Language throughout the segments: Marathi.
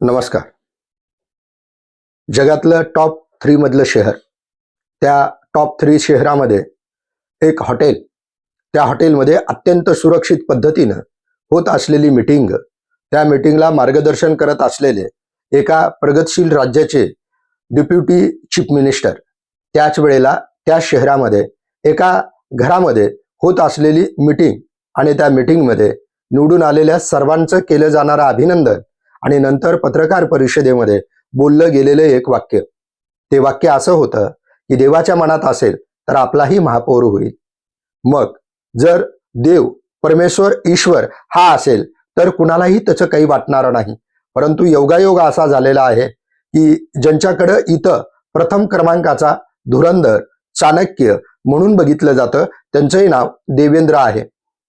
नमस्कार. जगातलं टॉप थ्रीमधलं शहर त्या टॉप थ्री शहरामध्ये एक हॉटेल त्या हॉटेलमध्ये अत्यंत सुरक्षित पद्धतीनं होत असलेली मिटिंग त्या मिटिंगला मार्गदर्शन करत असलेले एका प्रगतशील राज्याचे डेप्युटी चीफ मिनिस्टर त्याच वेळेला त्या शहरामध्ये एका घरामध्ये होत असलेली मिटिंग आणि त्या मिटिंगमध्ये निवडून आलेल्या सर्वांचं केलं जाणारं अभिनंदन आणि नंतर पत्रकार परिषदेमध्ये बोललं गेलेलं एक वाक्य. ते वाक्य असं होतं की देवाच्या मनात असेल तर आपलाही महापौर होईल. मग जर देव परमेश्वर ईश्वर हा असेल तर कुणालाही त्याचं काही वाटणार नाही. परंतु योगायोग असा झालेला आहे की ज्यांच्याकडं इथं प्रथम क्रमांकाचा धुरंधर चाणक्य म्हणून बघितलं जातं त्यांचंही नाव देवेंद्र आहे.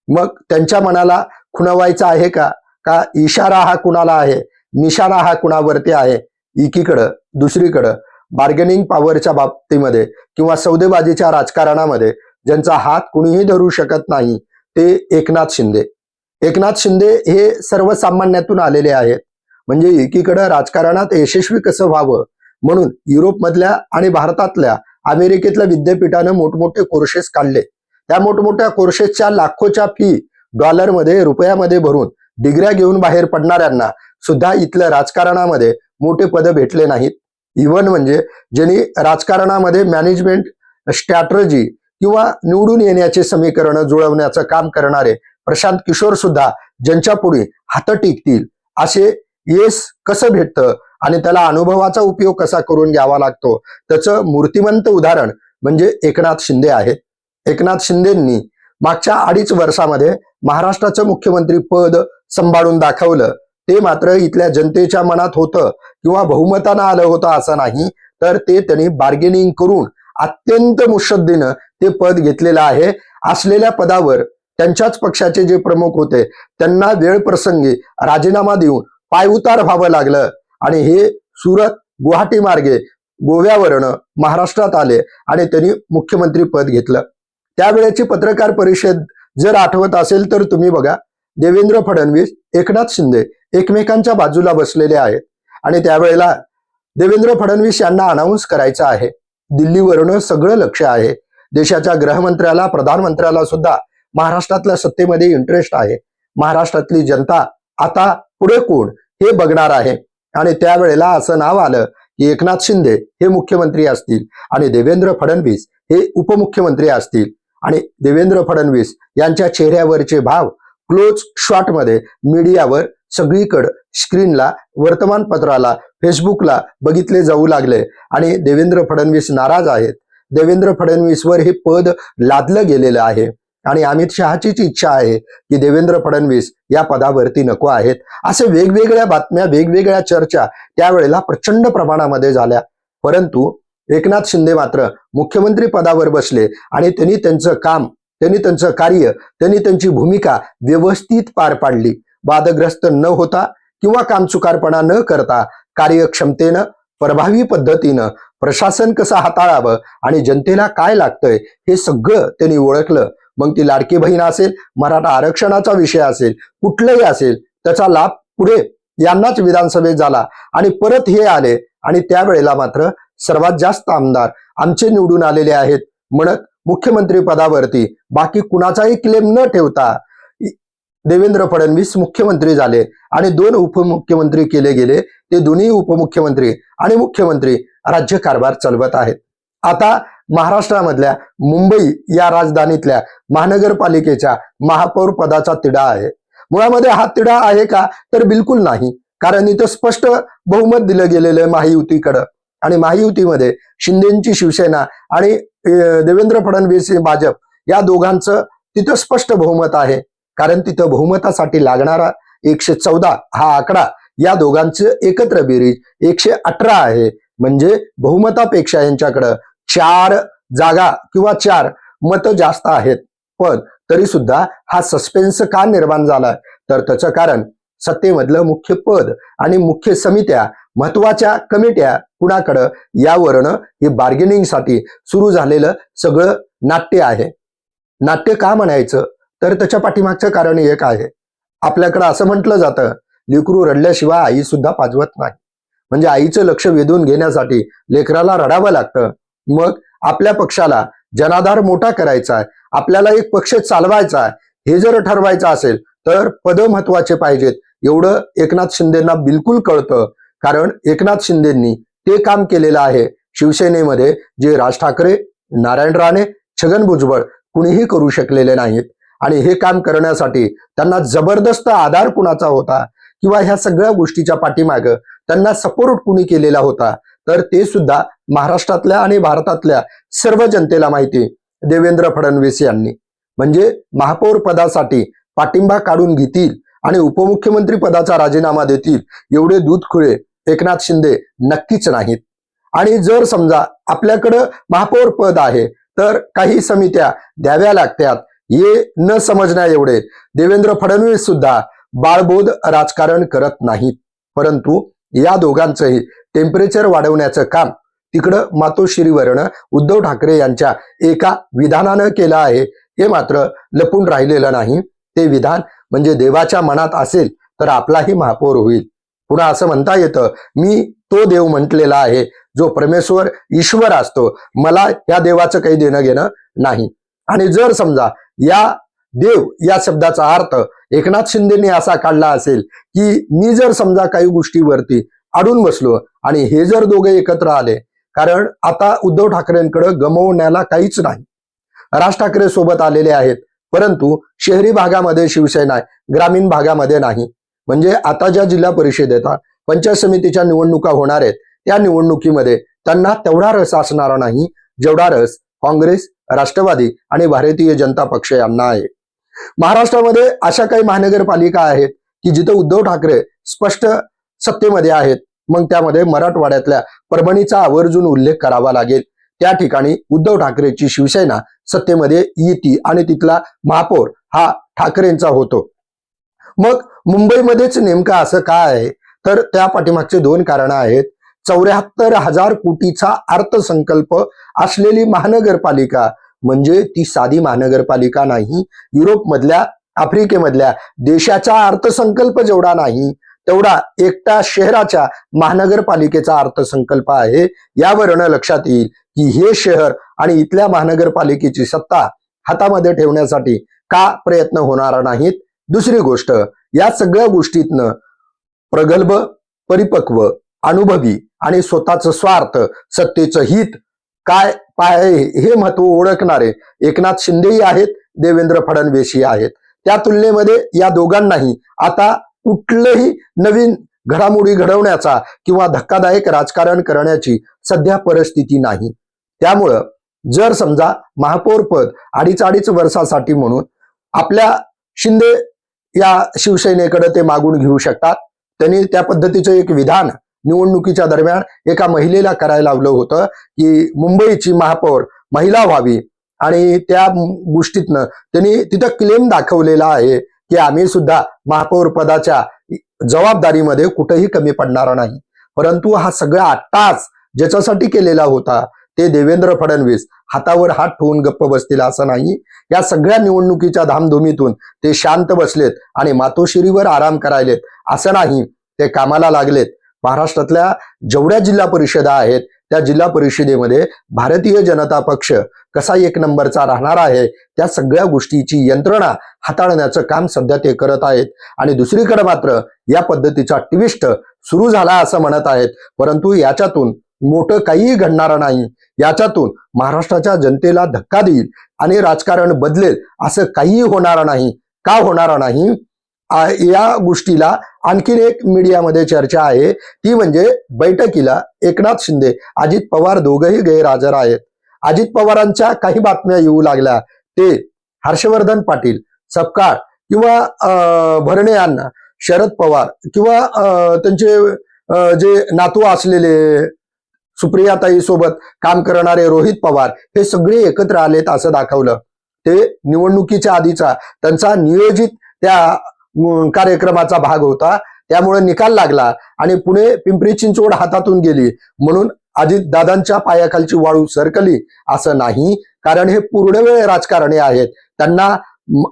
मग त्यांच्या मनाला खुणवायचं आहे का? का इशारा हा कुणाला आहे? निशाणा हा कुणावरती आहे? एकीकडं दुसरीकडं बार्गेनिंग पॉवरच्या बाबतीमध्ये किंवा सौदेबाजीच्या राजकारणामध्ये ज्यांचा हात कुणीही धरू शकत नाही ते एकनाथ शिंदे. एकनाथ शिंदे हे सर्वसामान्यातून आलेले आहेत. म्हणजे एकीकडं राजकारणात यशस्वी कसं व्हावं? म्हणून युरोपमधल्या आणि भारतातल्या अमेरिकेतल्या विद्यापीठानं मोठमोठे कोर्सेस काढले. त्या मोठमोठ्या कोर्सेसच्या लाखोच्या फी डॉलरमध्ये रुपयामध्ये भरून डिग्र्या घेऊन बाहेर पडणाऱ्यांना सुद्धा इथल्या राजकारणामध्ये मोठे पद भेटले नाहीत. इव्हन म्हणजे ज्यांनी राजकारणामध्ये मॅनेजमेंट स्ट्रॅटर्जी किंवा निवडून येण्याचे समीकरण जुळवण्याचं काम करणारे प्रशांत किशोर सुद्धा ज्यांच्या पुढे हात टिकतील असे येस कसं भेटतं आणि त्याला अनुभवाचा उपयोग कसा करून घ्यावा लागतो त्याचं मूर्तिमंत उदाहरण म्हणजे एकनाथ शिंदे आहेत एकनाथ शिंदेंनी मागच्या अडीच वर्षामध्ये महाराष्ट्राचं मुख्यमंत्री पद सांभाळून दाखवलं. ते मात्र इथल्या जनतेच्या मनात होतं किंवा बहुमतानं आलं होतं असं नाही तर ते त्यांनी बार्गेनिंग करून अत्यंत मुशद्दीनं ते पद घेतलेलं आहे. असलेल्या पदावर त्यांच्याच पक्षाचे जे प्रमुख होते त्यांना वेळ प्रसंगी राजीनामा देऊन पायउतार व्हावं लागलं. आणि हे सुरत गुवाहाटी मार्गे गोव्यावरनं महाराष्ट्रात आले आणि त्यांनी मुख्यमंत्री पद घेतलं. त्यावेळेची पत्रकार परिषद जर आठवत असेल तर तुम्ही बघा. देवेंद्र फडणवीस एकनाथ शिंदे एकमेकांच्या बाजूला बसलेले आहेत. आणि त्यावेळेला देवेंद्र फडणवीस यांना अनाऊन्स करायचं आहे. दिल्लीवरनं सगळं लक्ष आहे. देशाच्या गृहमंत्र्याला प्रधानमंत्र्याला सुद्धा महाराष्ट्रातल्या सत्तेमध्ये इंटरेस्ट आहे. महाराष्ट्रातली जनता आता पुढे कोण हे बघणार आहे. आणि त्यावेळेला असं नाव आलं की एकनाथ शिंदे हे मुख्यमंत्री असतील आणि देवेंद्र फडणवीस हे उपमुख्यमंत्री असतील. आणि देवेंद्र फडणवीस यांच्या चेहऱ्यावरचे भाव क्लोज शॉटमध्ये मीडियावर सगळीकडं स्क्रीनला वर्तमानपत्राला फेसबुकला बघितले जाऊ लागले. आणि देवेंद्र फडणवीस नाराज आहेत. देवेंद्र फडणवीसवर हे पद लादलं गेलेलं आहे. आणि अमित शहाचीच इच्छा आहे की देवेंद्र फडणवीस या पदावरती नको आहेत. असे वेगवेगळ्या बातम्या वेगवेगळ्या चर्चा त्यावेळेला प्रचंड प्रमाणामध्ये झाल्या. परंतु एकनाथ शिंदे मात्र मुख्यमंत्री पदावर बसले आणि त्यांनी त्यांचं काम त्यांनी त्यांचं कार्य त्यांनी त्यांची भूमिका व्यवस्थित पार पाडली. वादग्रस्त न होता किंवा कामचुकारपणा न करता कार्यक्षमतेनं प्रभावी पद्धतीनं प्रशासन कसं हाताळावं आणि जनतेला काय लागतंय हे सगळं त्यांनी ओळखलं. मग ती लाडकी बहीण असेल मराठा आरक्षणाचा विषय असेल कुठलंही असेल त्याचा लाभ पुढे यांनाच विधानसभेत झाला आणि परत हे आले आणि त्यावेळेला मात्र सर्वात जास्त आमदार आमचे निवडून आलेले आहेत. म्हणत मुख्यमंत्री पदावरती बाकी कुणाचाही क्लेम न ठेवता देवेंद्र फडणवीस मुख्यमंत्री झाले आणि दोन उपमुख्यमंत्री केले गेले. ते दोन्ही उपमुख्यमंत्री आणि मुख्यमंत्री राज्यकारभार चालवत आहेत. आता महाराष्ट्रामधल्या मुंबई या राजधानीतल्या महानगरपालिकेच्या महापौर पदाचा तिढा आहे. मुळामध्ये हा तिढा आहे का? तर बिलकुल नाही. कारण इथं स्पष्ट बहुमत दिलं गेलेलं आहे महायुतीकडं. आणि महायुतीमध्ये शिंदेची शिवसेना आणि देवेंद्र फडणवीस हे भाजप या दोघांचं तिथं स्पष्ट बहुमत आहे. कारण तिथं बहुमतासाठी लागणारा एकशे चौदा हा आकडा या दोघांचं एकत्र बेरीज एकशे अठरा आहे. म्हणजे बहुमतापेक्षा यांच्याकडं चार जागा किंवा चार मत जास्त आहेत. पण तरी सुद्धा हा सस्पेन्स का निर्माण झाला तर त्याचं कारण सत्तेमधलं मुख्य पद आणि मुख्य समित्या महत्त्वाच्या कमिट्या कुणाकडं यावरनं हे बार्गेनिंगसाठी सुरू झालेलं सगळं नाट्य आहे. नाट्य का म्हणायचं? तर त्याच्या पाठीमागचं कारण एक आहे. आपल्याकडं असं म्हटलं जातं लेकरू रडल्याशिवाय आई सुद्धा पाजवत नाही. म्हणजे आईचं लक्ष वेधून घेण्यासाठी लेकराला रडावं लागतं. मग आपल्या पक्षाला जनाधार मोठा करायचा आहे आपल्याला एक पक्ष चालवायचा आहे हे जर ठरवायचं असेल तर पद महत्त्वाचे पाहिजेत. एवढं एकनाथ शिंदेना बिलकुल कळतं. कारण एकनाथ शिंदेंनी ते काम केलेलं आहे शिवसेनेमध्ये जे राज ठाकरे नारायण राणे छगन भुजबळ कुणीही करू शकलेले नाहीत. आणि हे काम करण्यासाठी त्यांना जबरदस्त आधार कुणाचा होता किंवा ह्या सगळ्या गोष्टीच्या पाठीमाग त्यांना सपोर्ट कुणी केलेला होता तर ते सुद्धा महाराष्ट्रातल्या आणि भारतातल्या सर्व जनतेला माहिती देवेंद्र फडणवीस यांनी. म्हणजे महापौर पदासाठी पाठिंबा काढून घेतील आणि उपमुख्यमंत्री पदाचा राजीनामा देतील. एवढे दूध खुळे एकनाथ शिंदे नक्कीच नाहीत. आणि जर समजा आपल्याकडं महापौर पद आहे तर काही समित्या द्याव्या लागतात. हे न समजण्या एवढे देवेंद्र फडणवीस सुद्धा बाळबोध राजकारण करत नाहीत. परंतु या दोघांचंही टेम्परेचर वाढवण्याचं काम तिकडं मातोश्रीवरनं उद्धव ठाकरे यांच्या एका विधानानं केलं आहे हे मात्र लपून राहिलेलं नाही. ते विधान म्हणजे देवाच्या मनात असेल तर आपलाही महापौर होईल. पुन्हा असं म्हणता येतं मी तो देव म्हटलेला आहे जो परमेश्वर ईश्वर असतो मला या देवाचं काही देणं घेणं नाही. आणि जर समजा या देव या शब्दाचा अर्थ एकनाथ शिंदेने असा काढला असेल की मी जर समजा काही गोष्टीवरती अडून बसलो आणि हे जर दोघे एकत्र आले कारण आता उद्धव ठाकरेंकडे गमवण्याला काहीच नाही. राज ठाकरे सोबत आलेले आहेत परंतु शहरी भागामध्ये शिवसेना आहे ग्रामीण भागामध्ये नाही. म्हणजे आता ज्या जिल्हा परिषद येतात पंचायत समितीच्या निवडणुका होणार आहेत त्या निवडणुकीमध्ये त्यांना तेवढा रस असणारा नाही जेवढा रस काँग्रेस राष्ट्रवादी आणि भारतीय जनता पक्ष यांना आहे. महाराष्ट्रामध्ये अशा काही महानगरपालिका आहेत की जिथं उद्धव ठाकरे स्पष्ट सत्तेमध्ये आहेत मग त्यामध्ये मराठवाड्यातल्या परभणीचा आवर्जून उल्लेख करावा लागेल. त्या ठिकाणी उद्धव ठाकरेची शिवसेना सत्तेमध्ये येते आणि तिथला महापौर हा ठाकरेंचा होतो. मग मुंबईमध्येच नेमकं असं काय आहे? तर त्या पाठीमागचे दोन कारण आहेत. चौऱ्याहत्तर हजार कोटीचा अर्थसंकल्प असलेली महानगरपालिका म्हणजे ती साधी महानगरपालिका नाही. युरोपमधल्या आफ्रिकेमधल्या देशाचा अर्थसंकल्प जेवढा नाही तेवढा एकटा शहराच्या महानगरपालिकेचा अर्थसंकल्प आहे. यावरनं लक्षात येईल की हे शहर आणि इथल्या महानगरपालिकेची सत्ता हातामध्ये ठेवण्यासाठी का प्रयत्न होणार नाहीत? दुसरी गोष्ट या सगळ्या गोष्टीतनं प्रगल्भ परिपक्व अनुभवी आणि स्वतःचं स्वार्थ सत्तेचं हित काय पाय हे महत्त्व ओळखणारे एकनाथ शिंदेही आहेत देवेंद्र फडणवीसही आहेत. त्या तुलनेमध्ये या दोघांनाही आता कुठलंही नवीन घडामोडी घडवण्याचा किंवा धक्कादायक राजकारण करण्याची सध्या परिस्थिती नाही. त्यामुळं जर समजा महापौर पद अडीच अडीच वर्षासाठी म्हणून आपल्या शिंदे या शिवसेनेकडे ते मागून घेऊ शकतात. त्यांनी त्या पद्धतीचं एक विधान निवडणुकीच्या दरम्यान एका महिलेला करायला लावलं होतं की मुंबईची महापौर महिला व्हावी आणि त्या गोष्टीतनं त्यांनी तिथं क्लेम दाखवलेला आहे की आम्ही सुद्धा महापौर पदाच्या जबाबदारीमध्ये कुठेही कमी पडणार नाही. परंतु हा सगळा आत्ताच ज्याच्यासाठी केलेला होता ते देवेंद्र फडणवीस हातावर हात ठेवून गप्प बसतील असं नाही. या सगळ्या निवडणुकीच्या धामधुमीतून ते शांत बसलेत आणि मातोश्रीवर आराम करायलेत असं नाही ते कामाला लागलेत. महाराष्ट्रातल्या जेवढ्या जिल्हा परिषदा आहेत त्या जिल्हा परिषदेमध्ये भारतीय जनता पक्ष कसा एक नंबरचा राहणार आहे त्या सगळ्या गोष्टीची यंत्रणा हाताळण्याचं काम सध्या ते करत आहेत. आणि दुसरीकडे मात्र या पद्धतीचा ट्विस्ट सुरू झाला असं म्हणत आहेत. परंतु याच्यातून मोठं काहीही घडणार नाही. याच्यातून महाराष्ट्राच्या जनतेला धक्का देईल आणि राजकारण बदलेल असं काहीही होणार नाही. का होणार नाही? या गोष्टीला आणखीन एक मीडियामध्ये चर्चा आहे. ती म्हणजे बैठकीला एकनाथ शिंदे अजित पवार दोघंही गैरहजर आहेत. अजित पवारांच्या काही बातम्या येऊ लागल्या. ते हर्षवर्धन पाटील सपकाळ किंवा भरणे यांना शरद पवार किंवा त्यांचे जे नातू असलेले सुप्रियाताई सोबत काम करणारे रोहित पवार हे सगळे एकत्र आलेत असं दाखवलं. ते निवडणुकीच्या आधीचा त्यांचा नियोजित त्या कार्यक्रमाचा भाग होता. त्यामुळे निकाल लागला आणि पुणे पिंपरी चिंचवड हातातून गेली. म्हणून अजित दादांच्या पायाखालची वाळू सरकली असं नाही कारण हे पूर्ण वेळ राजकारणी आहेत. त्यांना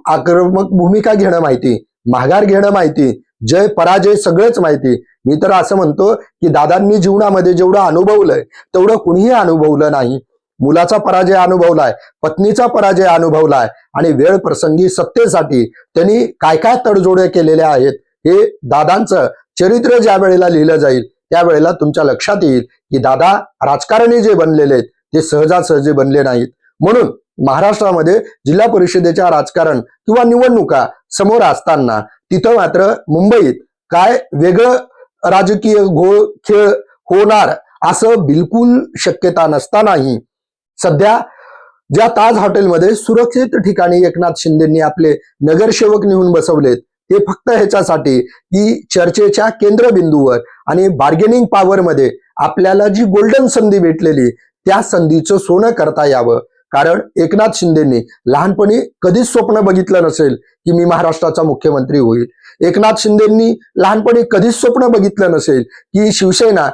आक्रमक भूमिका घेणं माहिती माघार घेणं माहिती जय पराजय सगळंच माहिती. मी तर असं म्हणतो की दादांनी जीवनामध्ये जेवढं अनुभवलंय तेवढं कुणीही अनुभवलं नाही. मुलाचा पराजय अनुभवलाय पत्नीचा पराजय अनुभवलाय आणि वेळ प्रसंगी सत्तेसाठी त्यांनी काय काय तडजोडे केलेल्या आहेत हे दादांचं चरित्र ज्या वेळेला लिहिलं जाईल त्यावेळेला तुमच्या लक्षात येईल की दादा राजकारणी जे बनलेले आहेत ते सहजासहजी बनले नाहीत. म्हणून महाराष्ट्रामध्ये जिल्हा परिषदेच्या राजकारण किंवा निवडणुका समोर असताना तिथं मात्र मुंबईत काय वेगळं राजकीय घोळ खेळ होणार असं बिलकुल शक्यता नसतानाही सध्या ज्या ताज हॉटेलमध्ये सुरक्षित ठिकाणी एकनाथ शिंदेंनी आपले नगरसेवक नेऊन बसवलेत ते फक्त ह्याच्यासाठी की चर्चेच्या केंद्रबिंदूवर आणि बार्गेनिंग पॉवरमध्ये आपल्याला जी गोल्डन संधी भेटलेली त्या संधीचं सोनं करता यावं कारण एकनाथ शिंदेंनी लहानपणी कधीच स्वप्न बघितलं नसेल की मी महाराष्ट्राचा मुख्यमंत्री होईल. एकनाथ शिंदेंनी लहानपणी कधीच स्वप्न बघितलं नसेल की शिवसेना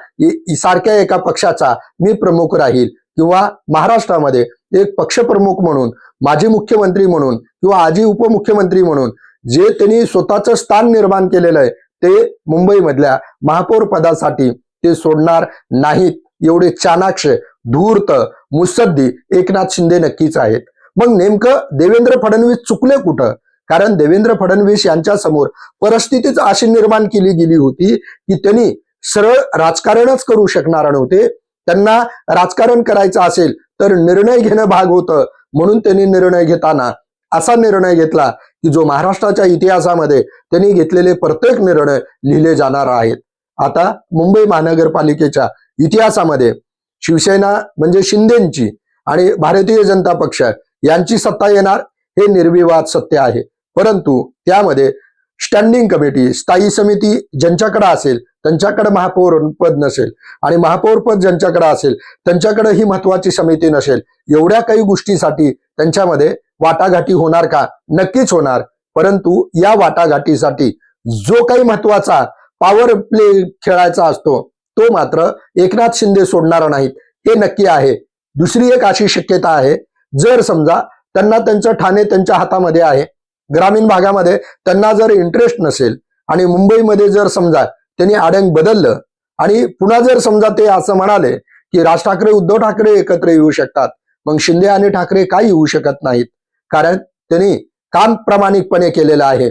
सारख्या एका पक्षाचा मी प्रमुख राहील किंवा महाराष्ट्रामध्ये एक पक्षप्रमुख म्हणून माजी मुख्यमंत्री म्हणून किंवा आजी उपमुख्यमंत्री म्हणून जे त्यांनी स्वतःचं स्थान निर्माण केलेलं आहे ते मुंबईमधल्या महापौर पदासाठी ते सोडणार नाहीत एवढे चाणाक्ष धूर्त मुसद्दी एकनाथ शिंदे नक्कीच आहेत. मग नेमकं देवेंद्र फडणवीस चुकले कुठं? कारण देवेंद्र फडणवीस यांच्या समोर परिस्थितीच अशी निर्माण केली गेली होती की त्यांनी सरळ राजकारणच करू शकणार नव्हते. त्यांना राजकारण करायचं असेल तर निर्णय घेणं भाग होतं म्हणून त्यांनी निर्णय घेताना असा निर्णय घेतला की जो महाराष्ट्राच्या इतिहासामध्ये त्यांनी घेतलेले प्रत्येक निर्णय लिहिले जाणार आहेत. आता मुंबई महानगरपालिकेच्या इतिहासामध्ये शिवसेना म्हणजे शिंदेची आणि भारतीय जनता पक्ष यांची सत्ता येणार हे निर्विवाद सत्य आहे. परंतु त्यामध्ये स्टँडिंग कमिटी स्थायी समिती ज्यांच्याकडे असेल त्यांच्याकडे महापौर पद नसेल आणि महापौर पद ज्यांच्याकडे असेल त्यांच्याकडे ही महत्वाची समिती नसेल एवढ्या काही गोष्टीसाठी त्यांच्यामध्ये वाटाघाटी होणार का? नक्कीच होणार. परंतु या वाटाघाटीसाठी जो काही महत्त्वाचा पॉवर प्ले खेळायचा असतो तो मात्र एकनाथ शिंदे सोडणार नाहीत. हे नक्की आहे. दुसरी एक अशी शक्यता आहे जर समजा त्यांना त्यांचं ठाणे त्यांच्या हातामध्ये आहे ग्रामीण भागामध्ये त्यांना जर इंटरेस्ट नसेल आणि मुंबईमध्ये जर समजा त्यांनी आडंग बदललं आणि पुन्हा जर समजा ते असं म्हणाले की राज ठाकरे उद्धव ठाकरे एकत्र येऊ शकतात मग शिंदे आणि ठाकरे काही येऊ शकत नाहीत. कारण त्यांनी काम प्रामाणिकपणे केलेलं आहे.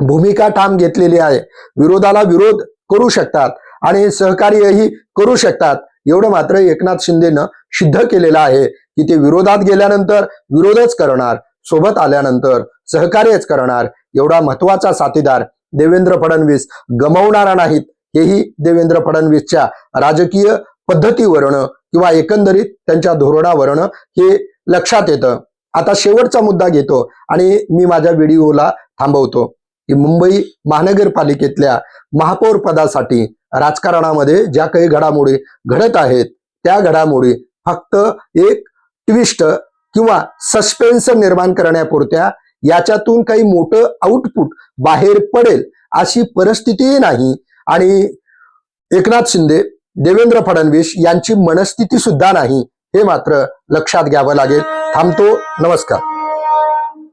भूमिका ठाम घेतलेली आहे. विरोधाला विरोध करू शकतात. आणि सहकार्यही करू शकतात. एवढं मात्र एकनाथ शिंदेनं सिद्ध केलेलं आहे की ते विरोधात गेल्यानंतर विरोधच करणार सोबत आल्यानंतर सहकार्यच करणार. एवढा महत्त्वाचा साथीदार देवेंद्र फडणवीस गमावणारा नाहीत. हेही देवेंद्र फडणवीसच्या राजकीय पद्धतीवरनं किंवा एकंदरीत त्यांच्या धोरणावरनं हे लक्षात येतं. आता शेवटचा मुद्दा घेतो आणि मी माझ्या व्हिडिओला थांबवतो. की मुंबई महानगरपालिकेतल्या महापौर पदासाठी राजकारणामध्ये ज्या काही घडामोडी घडत आहेत त्या घडामोडी फक्त एक ट्विस्ट किंवा सस्पेन्स निर्माण करण्यापुरत्या याच्यातून काही मोठं आउटपुट बाहेर पडेल अशी परिस्थितीही नाही. आणि एकनाथ शिंदे देवेंद्र फडणवीस यांची मनस्थिती सुद्धा नाही हे मात्र लक्षात घ्यावं लागेल. थांबतो. नमस्कार.